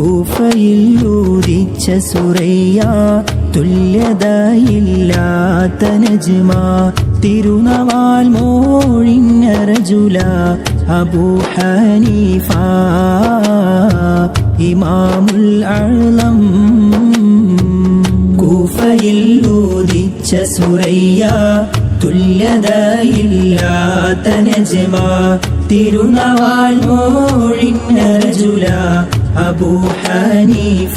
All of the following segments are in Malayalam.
കൂഫയിൽ ഊദിച്ച സുറയ്യ തുല്യതയില്ലാത്ത നജ്മ തിരുനവാൽ മോഴിഞ്ഞ രജുല അബൂ ഇമാമുൽ അളം കൂഫയിൽ ഊദിച്ച സുറയ്യ തുല്യതയില്ലാത്ത നജ്മ തിരുനവാൽ മോഴിഞ്ഞ അബൂ ഹനീഫ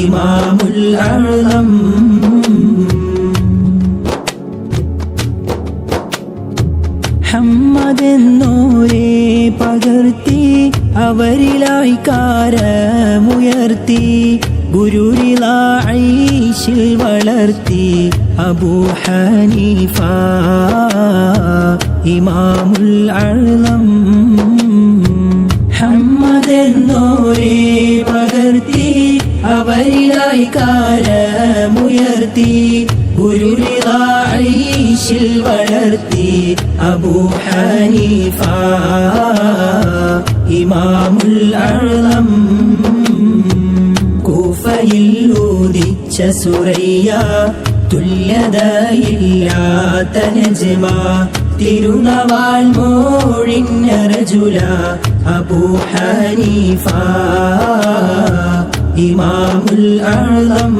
ഇമാമുൽ അളം ഹമ്മതെന്നോരേ പകർത്തി അവരിലായി കാരമുയർത്തി ഗുരുരിലായിഷിൽ വളർത്തി അബൂ ഹനീഫ ഇമാമുൽ അളം ഹമ്മതെന്നോരേ പകർത്തി അവരിലായി കാരമുയർത്തി ഗുരുരിലായിഷിൽ വളർത്തി അബൂ ഹനീഫ ഇമാമുൽ അളം കൂഫയിൽ ഊദിച്ച സുറയ്യ തുല്യതയില്ലാത്ത നജ്മ തിരുനവാൽ മോഴിഞ്ഞ രജുല അബൂ ഹനീഫ ഇമാമുൽ അളം